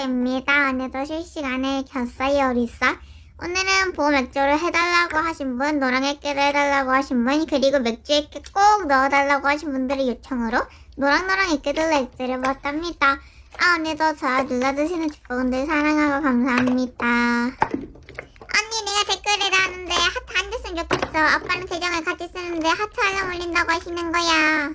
시작됩니다. 오늘도 실시간에 켰어요, 리사. 오늘은 보호 맥주를 해달라고 하신 분, 노랑액기를 해달라고 하신 분, 그리고 맥주 액기 꼭 넣어달라고 하신 분들의 요청으로 노랑노랑 액기들로 액기를 먹답니다. 아, 오늘도 저 눌러주시는 직원들 사랑하고 감사합니다. 언니, 내가 댓글을 하는데 하트 안 됐으면 좋겠어. 아빠는 계정을 같이 쓰는데 하트 알람 올린다고 하시는 거야.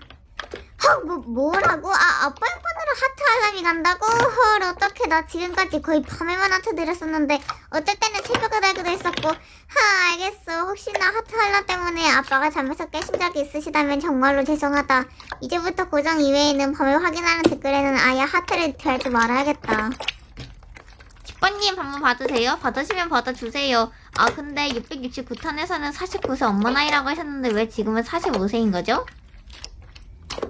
헉, 뭐, 뭐라고? 아, 아빠 폰으로 하트 알람이 간다고? 헐, 어떡해. 나 지금까지 거의 밤에만 하트 드렸었는데, 어쩔 때는 새벽에 달기도 했었고. 하, 알겠어. 혹시나 하트 알람 때문에 아빠가 잠에서 깨신 적이 있으시다면 정말로 죄송하다. 이제부터 고정 이외에는 밤에 확인하는 댓글에는 아예 하트를 달지 말아야겠다. 집번님 한번 봐주세요. 받으시면 받아주세요. 아 근데 669탄에서는 49세 엄마 나이라고 하셨는데 왜 지금은 45세인 거죠?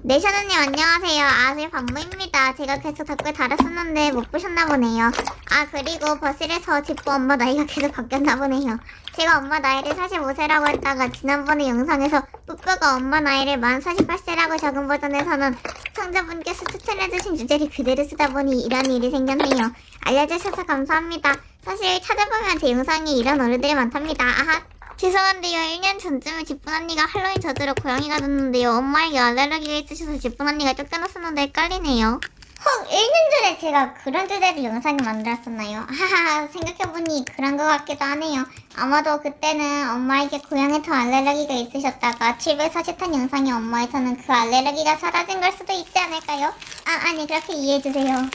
네셔너님 안녕하세요. 아슬 반무입니다. 제가 계속 댓글 달았었는데 못 보셨나 보네요. 아 그리고 버스에서 집보 엄마 나이가 계속 바뀌었나 보네요. 제가 엄마 나이를 45세라고 했다가 지난번에 영상에서 뿌뿌가 엄마 나이를 만 48세라고 적은 버전에서는 시청자분께서 추천해주신 주제를 그대로 쓰다 보니 이런 일이 생겼네요. 알려주셔서 감사합니다. 사실 찾아보면 제 영상에 이런 어른들이 많답니다. 아하. 죄송한데요. 1년 전쯤에 지쁜 언니가 할로윈 저주로 고양이가 됐는데요. 엄마에게 알레르기가 있으셔서 지쁜 언니가 쫓겨났었는데 헷갈리네요. 헉, 1년 전에 제가 그런 주제로 영상을 만들었었나요? 하하, 생각해보니 그런 것 같기도 하네요. 아마도 그때는 엄마에게 고양이터 알레르기가 있으셨다가 집에서 채탄 영상이 엄마에서는 그 알레르기가 사라진 걸 수도 있지 않을까요? 아, 아니, 그렇게 이해해주세요.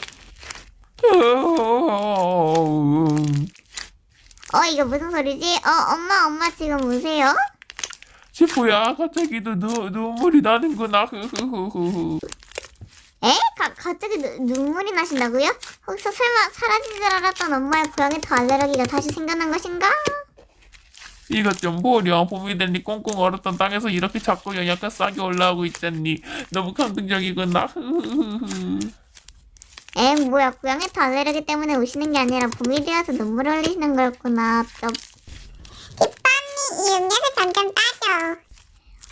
어, 이거 무슨 소리지? 어, 엄마, 엄마 지금 우세요? 지푸야 갑자기 너, 눈 눈물이 나는구나 흐흐흐흐 에? 가, 갑자기 누, 눈물이 나신다고요? 혹시 설마 사라진 줄 알았던 엄마의 고양이터 알레르기가 다시 생겨난 것인가? 이것 좀 보렴 봄이 되니 꽁꽁 얼었던 땅에서 이렇게 자꾸 연약한 싹이 올라오고 있잖니 너무 감동적이구나 흐흐흐흐 에, 뭐야, 고양이터 알레르기 때문에 우시는 게 아니라 봄이 되어서 눈물을 흘리시는 거였구나. 또. 기빠니, 이 음료수 점점 따져.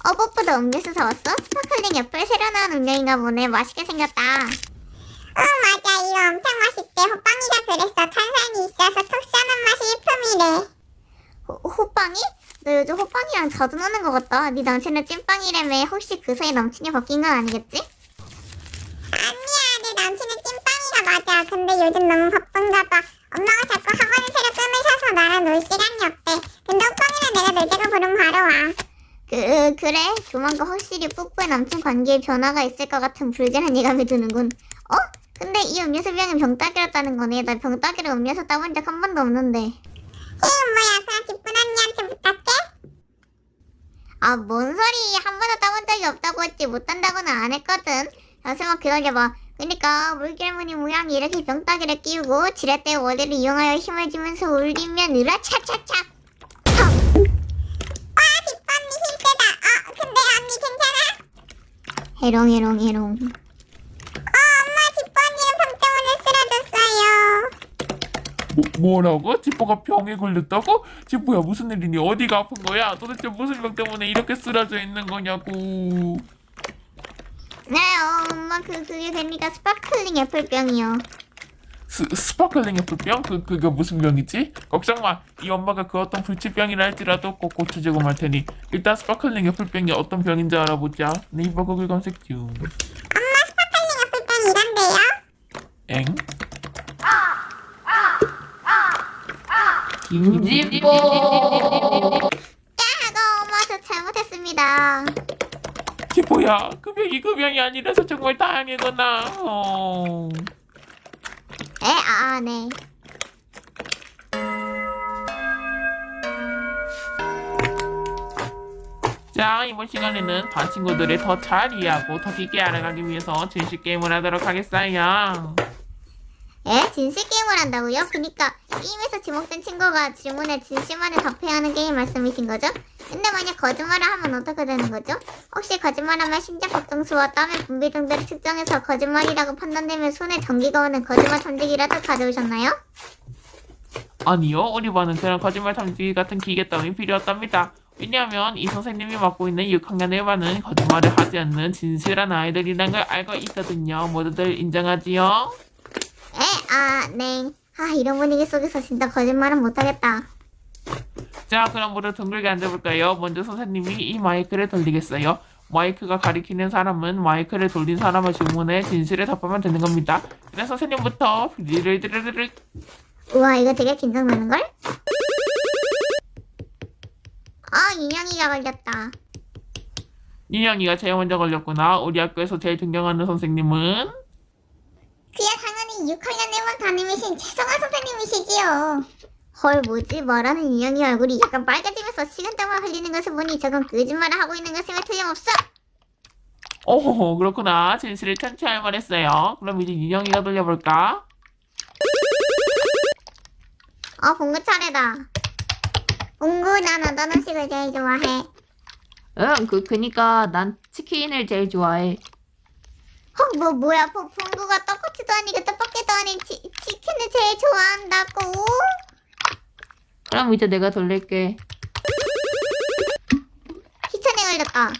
어, 뽀뽀도 음료수 사왔어? 스파클링 애플 새로 나온 음료인가 보네. 맛있게 생겼다. 어, 맞아. 이거 엄청 맛있대. 호빵이가 그랬어. 탄산이 있어서 톡 쏘는 맛이 일품이래. 호, 호빵이? 너 요즘 호빵이랑 자주 노는 것 같다. 네 남친은 찐빵이라며. 혹시 그 사이 남친이 바뀐 건 아니겠지? 아니야, 내 남친은 찐빵이가 맞아. 근데 요즘 너무 바쁜가 봐. 엄마가 자꾸 학원을 새로 끊으셔서 나랑 놀 시간이 없대. 근데 오빵이랑 내가 놀 때가 부르면 바로 와. 그, 그래. 조만간 확실히 뿌뿌의 남친 관계에 변화가 있을 것 같은 불길한 예감이 드는군. 어? 근데 이 음료수 병이 병따기였다는 거네. 나 병따기로 음료수 따본 적 한 번도 없는데. 이건 뭐야? 그냥 기쁜 언니한테 부탁해? 아, 뭔 소리. 한 번도 따본 적이 없다고 했지. 못한다고는 안 했거든. 잠시만 기다려봐. 그니까 물결무늬 모양이 이렇게 병따기를 끼우고 지렛대 원리를 이용하여 힘을 주면서 울리면 으라차차차. 아 빗밤이 힘세다. 아 근데 언니 괜찮아? 해롱해롱 해롱. 어 엄마 빗밤이는 병 때문에 쓰러졌어요. 뭐, 뭐라고? 지푸가 병에 걸렸다고? 지푸야 무슨 일이니? 어디가 아픈 거야? 도대체 무슨 병 때문에 이렇게 쓰러져 있는 거냐고 네 어, 엄마 그 그게 됩니까 스파클링 애플병이요 스, 스파클링 애플병? 그, 그게 무슨 병이지? 걱정 마. 이 엄마가 그 어떤 불치병이라 할지라도 꼭 고쳐주고 말 테니. 일단 스파클링 애플병이 어떤 병인지 알아보자. 네이버 구글 검색 중. 엄마 스파클링 애플병 이란데요? 엥? 김집보 야가 엄마 저 잘못했습니다 병이 그 병이 아니라서 정말 다행이구나. 어. 에? 아, 네. 자, 이번 시간에는 반 친구들을 더 잘 이해하고 더 깊게 알아가기 위해서 진실 게임을 하도록 하겠어요. 에? 진실 게임을 한다고요? 그니까 게임에서 지목된 친구가 질문에 진실만을 답해야 하는 게임 말씀이신 거죠? 근데 만약 거짓말을 하면 어떻게 되는 거죠? 혹시 거짓말하면 심장 박동수와 땀의 분비 등들을 측정해서 거짓말이라고 판단되면 손에 전기가 오는 거짓말 탐지기라도 가져오셨나요? 아니요, 우리 반은 그런 거짓말 탐지기 같은 기계 따위 필요 없답니다. 왜냐하면 이 선생님이 맡고 있는 6학년 1반은 거짓말을 하지 않는 진실한 아이들이란 걸 알고 있거든요. 모두들 인정하지요? 에? 아, 네. 아, 이런 분위기 속에서 진짜 거짓말은 못하겠다. 자, 그럼 모두 둥글게 앉아볼까요? 먼저 선생님이 이 마이크를 돌리겠어요. 마이크가 가리키는 사람은 마이크를 돌린 사람의 질문에 진실을 답하면 되는 겁니다. 그래서 선생님부터 드르르르르 우와, 이거 되게 긴장되는걸? 아, 인형이가 걸렸다. 인형이가 제일 먼저 걸렸구나. 우리 학교에서 제일 존경하는 선생님은 그야 당연히 6학년에만 담임이신 최성아 선생님이시지요. 헐, 뭐지? 말하는 인형이 얼굴이 약간 빨개지면서 식은땀을 흘리는 것을 보니 저건 거짓말을 하고 있는 것임에 틀림없어. 오 그렇구나. 진실을 천천히 말했어요. 그럼 이제 인형이가 돌려볼까? 어, 봉구 차례다. 봉구, 난 어떤 음식을 제일 좋아해? 응, 그, 그니까 난 치킨을 제일 좋아해. 어, 뭐, 뭐야, 봉, 봉구가 떡꼬치도 아니고 떡볶이도 아닌 치, 치킨을 제일 좋아한다고? 그럼 이제 내가 돌릴게. 희천이 걸렸다.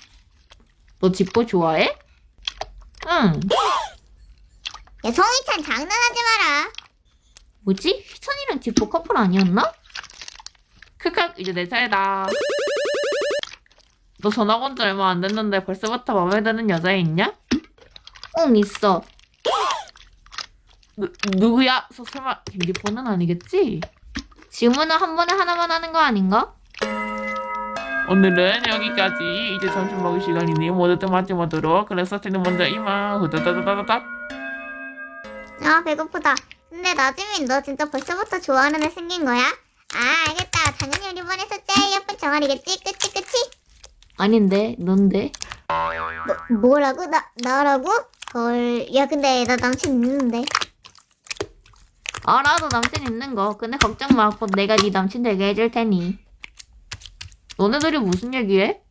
너 집보 좋아해? 응. 야, 송희찬 장난하지 마라. 뭐지? 희천이랑 집보 커플 아니었나? 크크, 이제 내 차례다. 너 전학 온 지 얼마 안 됐는데 벌써부터 마음에 드는 여자 있냐? 응, 있어. 누, 누구야? 서, 설마 김기포는 아니겠지? 질문은 한 번에 하나만 하는 거 아닌가? 오늘은 여기까지. 이제 점심 먹을 시간이니 모두들 맞지 못도록. 그래서 저는 먼저 이만 후다다다다다. 아, 배고프다. 근데 나지민, 너 진짜 벌써부터 좋아하는 애 생긴 거야? 아, 알겠다. 당연히 우리 반에서 제일 예쁜 정아리겠지? 그치, 그치? 아닌데, 넌데? 뭐, 뭐라고? 나, 나라고? 헐, 야, 근데 나 남친 있는데. 알아, 너 남친 있는 거. 근데 걱정 마. 곧 내가 네 남친 되게 해줄 테니. 너네들이 무슨 얘기해?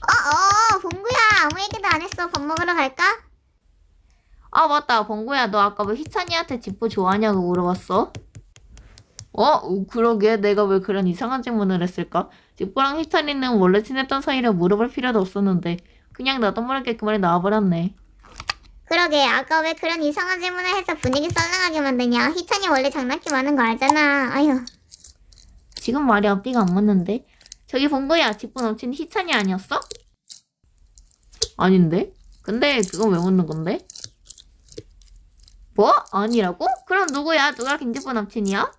어, 어, 봉구야. 아무 얘기도 안 했어. 밥 먹으러 갈까? 아, 맞다. 봉구야, 너 아까 왜 희찬이한테 집보 좋아하냐고 물어봤어? 어? 어, 그러게. 내가 왜 그런 이상한 질문을 했을까? 집보랑 희찬이는 원래 친했던 사이라 물어볼 필요도 없었는데 그냥 나도 모르게 그 말이 나와버렸네. 그러게. 아까 왜 그런 이상한 질문을 해서 분위기 썰렁하게 만드냐? 희찬이 원래 장난기 많은 거 알잖아. 아휴. 지금 말이 앞뒤가 안 맞는데? 저기 봉구야, 집보 넘친 희찬이 아니었어? 아닌데? 근데 그건 왜 묻는 건데? 뭐? 아니라고? 그럼 누구야? 누가 김집보 남친이야?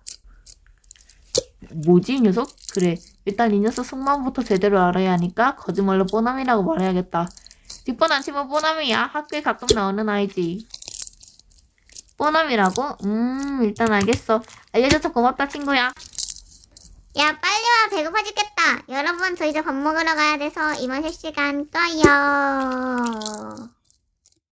뭐지 이 녀석? 그래 일단 이 녀석 속마음부터 제대로 알아야 하니까 거짓말로 뽀남이라고 말해야겠다 뒷번 남친은 뽀남이야 학교에 가끔 나오는 아이지 뽀남이라고? 음 일단 알겠어 알려줘서 고맙다 친구야 야, 빨리 와. 배고파 죽겠다. 여러분, 저 이제 밥 먹으러 가야 돼서 이번 실시간 꺼요.